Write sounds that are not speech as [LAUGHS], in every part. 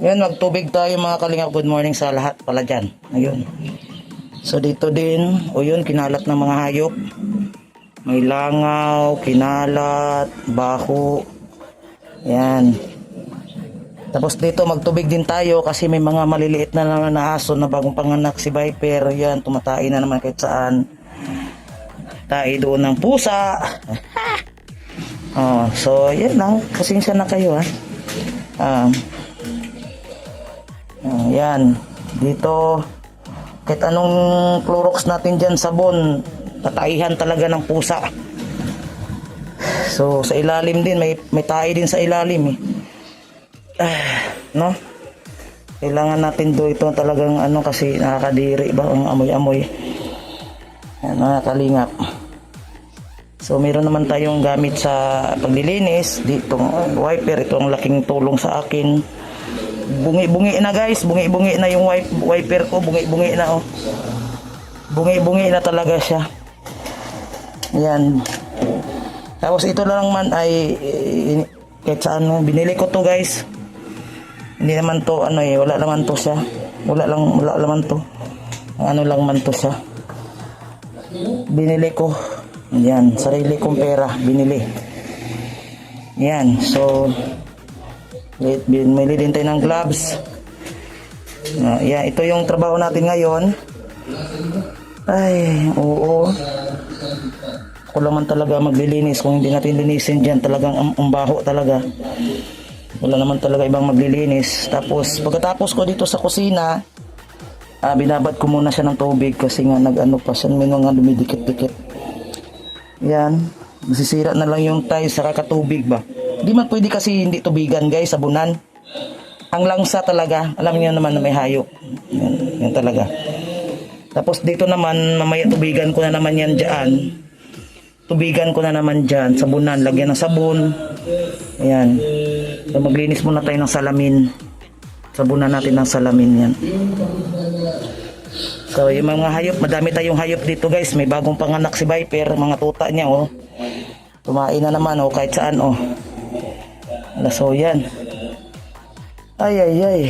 Yan, magtubig tayo mga kalingap. Good morning sa lahat pala dyan. Ayun. So dito din, o yun, kinalat ng mga hayop. May langaw, kinalat, baho. Yan. Tapos dito magtubig din tayo kasi may mga maliliit na naman na aso na bagong panganak si Viper. Yan, tumatay na naman kahit saan. Tayo doon ng pusa. [LAUGHS] oh, so yan lang. Pasensya na kayo ha. Um, Ah, yan. Dito, kahit anong Clorox natin dyan, sabon, tataihan talaga ng pusa. So, sa ilalim din, may, may tahi din sa ilalim eh. Ah, no? Kailangan natin do ito talagang ano kasi nakakadiri ba ang amoy-amoy. Yan, mga kalingap. So, meron naman tayong gamit sa paglilinis. Dito, wiper. Ito ang laking tulong sa akin bungi-bungi na guys, bungi-bungi na yung wipe, wiper ko, bungi-bungi na oh. Bungi-bungi na talaga siya. Yan. Tapos ito lang man ay eh, kahit saan no, binili ko to guys. Hindi naman to ano eh, wala naman to siya. Wala lang wala naman to. Ano lang man to siya. Binili ko. Yan, sarili kong pera, binili. Yan, so Wait, bumili din tayo ng gloves. Uh, yeah, ito yung trabaho natin ngayon. Ay, oo. Ako lang man talaga maglilinis. Kung hindi natin linisin dyan, talagang ang umbaho talaga. Wala naman talaga ibang maglilinis. Tapos, pagkatapos ko dito sa kusina, ah, binabad ko muna siya ng tubig kasi nga nag-ano pa siya, may mga dumidikit-dikit. Yan. Masisira na lang yung tiles sa kakatubig ba. Di man pwede kasi hindi tubigan guys, sabunan. Ang langsa talaga, alam niyo naman na may hayop. Yan, yan talaga. Tapos dito naman, mamaya tubigan ko na naman yan dyan. Tubigan ko na naman dyan, sabunan, lagyan ng sabon. Ayan. So, maglinis muna tayo ng salamin. Sabunan natin ng salamin yan. So, yung mga hayop, madami tayong hayop dito guys. May bagong panganak si Viper, mga tuta niya oh. Tumain na naman oh, kahit saan oh. So, yan. Ay, ay, ay.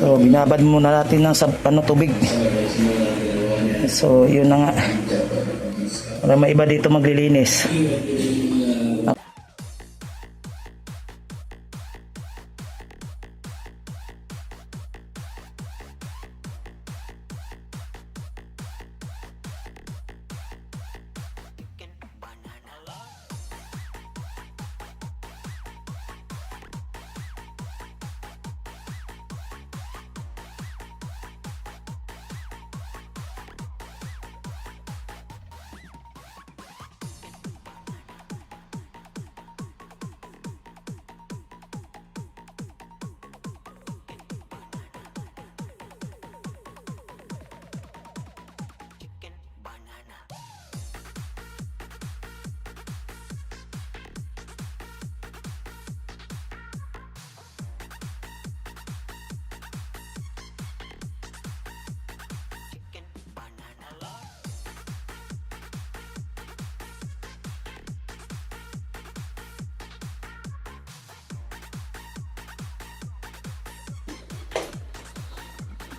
So, binabad muna natin ng sab ano, tubig. So, yun na nga. Para may iba dito maglilinis.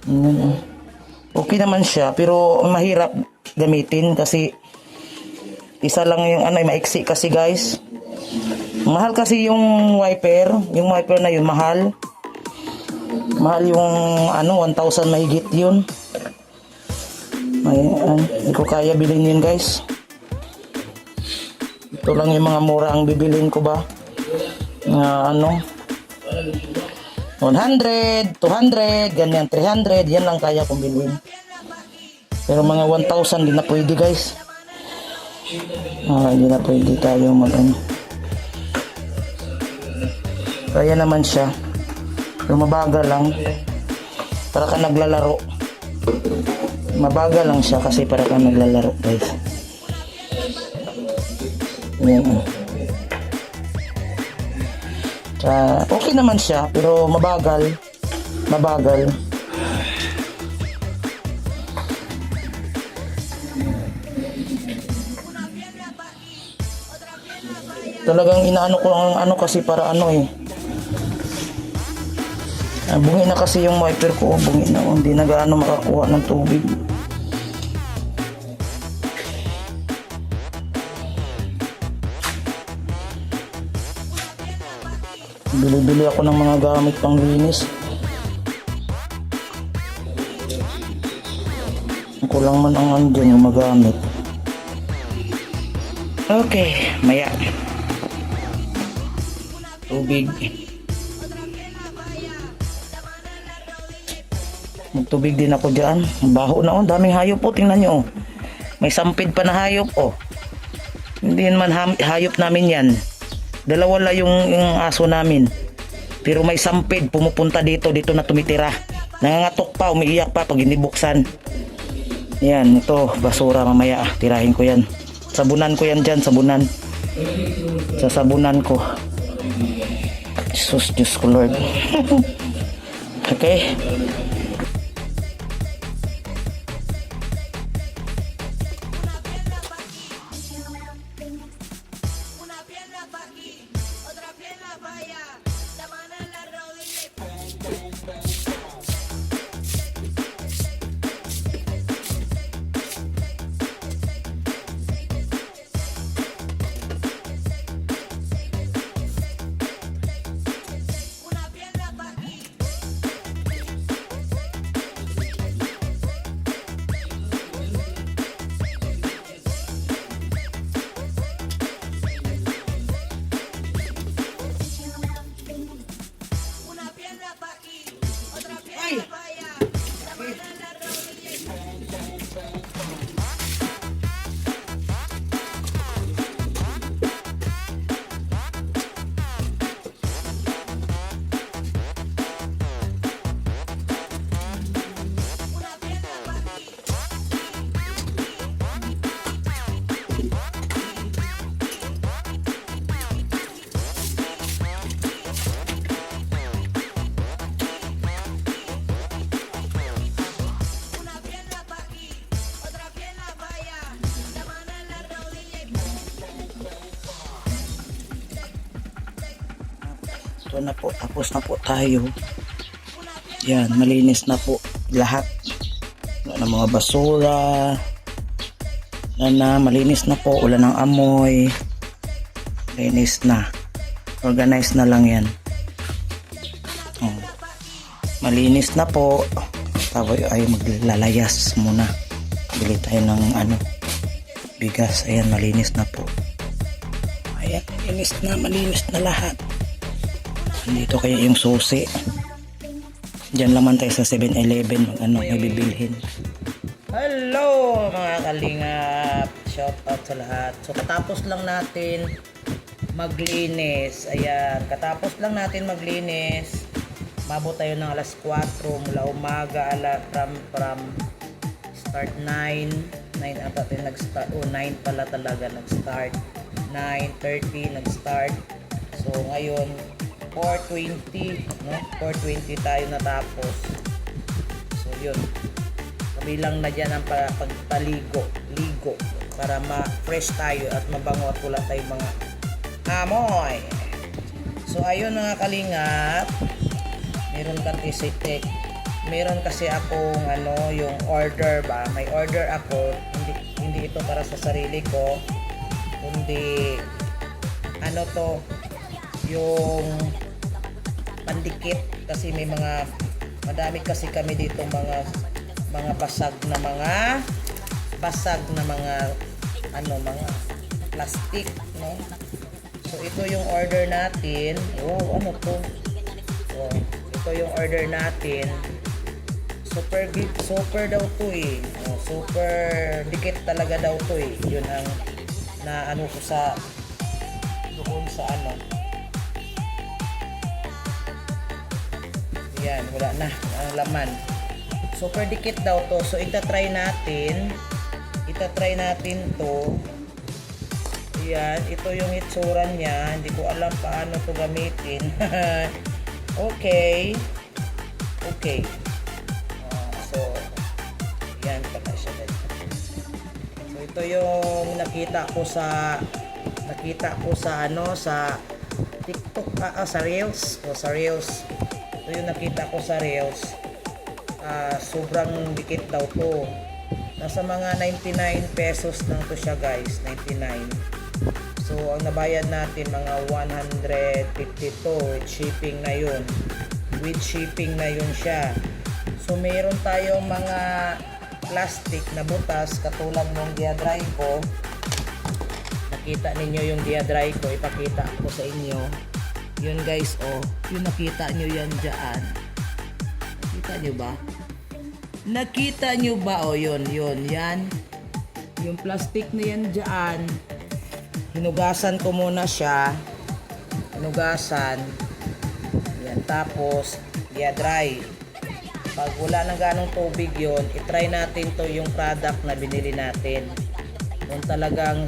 Mm. Okay naman siya, pero mahirap gamitin kasi isa lang yung ano, maiksi kasi guys. Mahal kasi yung wiper, yung wiper na yun mahal. Mahal yung ano, 1,000 mahigit yun. Ay, ay, hindi ko kaya bilhin yun guys. Ito lang yung mga mura ang bibilin ko ba. Nga ano, 100, 200, ganyan, 300, yan lang kaya kong bilhin. Pero mga 1,000 di na pwede guys. Ah, hindi na pwede tayo mag ano. Kaya naman siya. Pero mabagal lang. Para ka naglalaro. Mabagal lang siya kasi para ka naglalaro guys. Ayan. Tsaka, okay naman siya, pero mabagal. Mabagal. Talagang inaano ko ang ano kasi para ano eh. Ah, bungi na kasi yung wiper ko. Bungi na. Hindi na gaano makakuha ng tubig. Bili-bili ako ng mga gamit pang linis. Ako lang man ang andyan yung magamit. Okay, maya. Tubig. Magtubig din ako dyan. Baho na oh. Daming hayop po. Tingnan nyo oh. May sampid pa na hayop oh. Hindi naman hayop namin yan. Dalawa lang yung, yung aso namin. Pero may sampid. Pumupunta dito. Dito na tumitira. Nangangatok pa. Umiiyak pa pag hindi buksan. Yan. Ito. Basura mamaya. ah. Tirahin ko yan. Sabunan ko yan dyan. Sabunan. Sa sabunan ko. Jesus, Diyos ko Lord. [LAUGHS] okay. Ito na po. Tapos na po tayo. Yan. Malinis na po. Lahat. Wala na mga basura. Wala na. Malinis na po. Wala ng amoy. Malinis na. Organized na lang yan. Oh. Malinis na po. Tapos ay maglalayas muna. Bili tayo ng ano. Bigas. Ayan. Malinis na po. Ayan. Malinis na. Malinis na lahat. Dito kaya yung susi. Diyan laman tayo sa 7-Eleven. Mag ano, may bibilhin. Hello mga kalingap! Shout out sa lahat. So katapos lang natin maglinis. Ayan, katapos lang natin maglinis. Mabot tayo ng alas 4 mula umaga ala from from start 9 9 ata tayo nag-start oh 9 pala talaga nag-start 9.30 nag-start so ngayon 4.20 no? 4.20 tayo natapos. So yun. Kabilang na dyan ang pa- pagpaligo ligo para ma-fresh tayo at mabango at wala tayong mga amoy. So ayun mga kalingap. Meron kang isitek meron kasi akong ano yung order ba? May order ako. Hindi hindi ito para sa sarili ko kundi ano to yung pandikit kasi may mga madami kasi kami dito mga mga basag na mga basag na mga ano mga plastic no? So ito yung order natin. Oh ano to? Oh, ito yung order natin. Super super daw to eh. Oh, super dikit talaga daw to eh. Yun ang na ano ko sa doon sa ano Yan, wala na ang laman. Super dikit daw to. So itatry natin. Itatry natin to. Yan, ito yung itsura niya. Hindi ko alam paano to gamitin. [LAUGHS] okay. Okay. Ah, so, yan pala siya. So ito yung nakita ko sa nakita ko sa ano sa TikTok ah, ah, sa Reels o sa Reels Ito yung nakita ko sa Reels. Ah, sobrang dikit daw to. Nasa mga 99 pesos lang to siya guys. 99. So, ang nabayad natin mga 152 with shipping na yun. With shipping na yun siya. So, meron tayong mga plastic na butas katulad ng diadry ko. Nakita ninyo yung diadry ko. Ipakita ko sa inyo. Yun guys, oh. Yung nakita nyo yan dyan. Nakita nyo ba? Nakita nyo ba? Oh, yun, yun, yan. Yung plastic na yan dyan. Hinugasan ko muna siya. Hinugasan. Yan, tapos, dry. Pag wala na ganong tubig yon, itry natin to yung product na binili natin. Yung talagang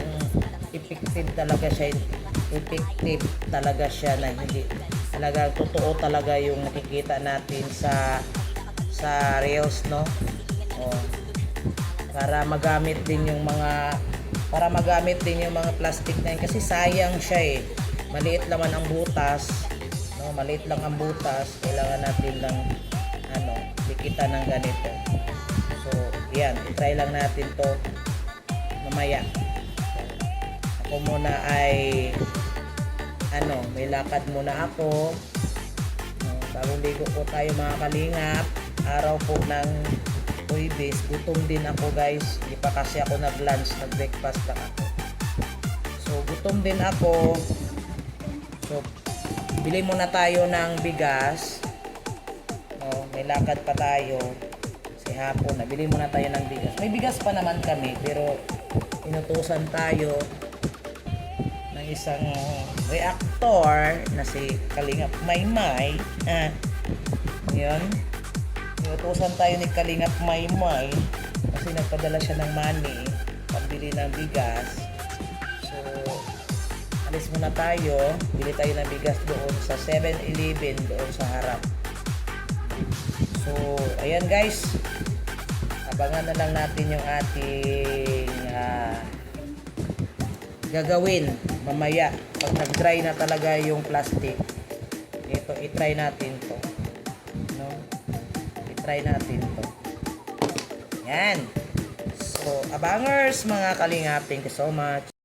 effective talaga siya. Effective talaga siya na hindi talaga totoo talaga yung nakikita natin sa sa reels no. Oh. Para magamit din yung mga para magamit din yung mga plastic na yun kasi sayang siya eh. Maliit naman ang butas. No, maliit lang ang butas. Kailangan natin lang ano, dikita ng ganito. So, yan, try lang natin to mamaya. Ako muna ay ano, may lakad muna ako. No, bagong ligo po tayo mga kalingap. Araw po ng Huwebes. Gutom din ako guys. Hindi pa kasi ako nag-lunch, nag-breakfast lang ako. So, gutom din ako. So, bili muna tayo ng bigas. No, may lakad pa tayo. Si hapon, nabili muna tayo ng bigas. May bigas pa naman kami, pero inutusan tayo isang reactor na si Kalingap Maymay. Ah, yun. Inutusan tayo ni Kalingap Maymay kasi nagpadala siya ng money pambili ng bigas. So, alis muna tayo. Bili tayo ng bigas doon sa 7-Eleven doon sa harap. So, ayan guys. Abangan na lang natin yung ating ah, gagawin mamaya pag nag-dry na talaga yung plastic ito i-try natin to. No? I-try natin to. Yan. So abangers mga kalingap thank you so much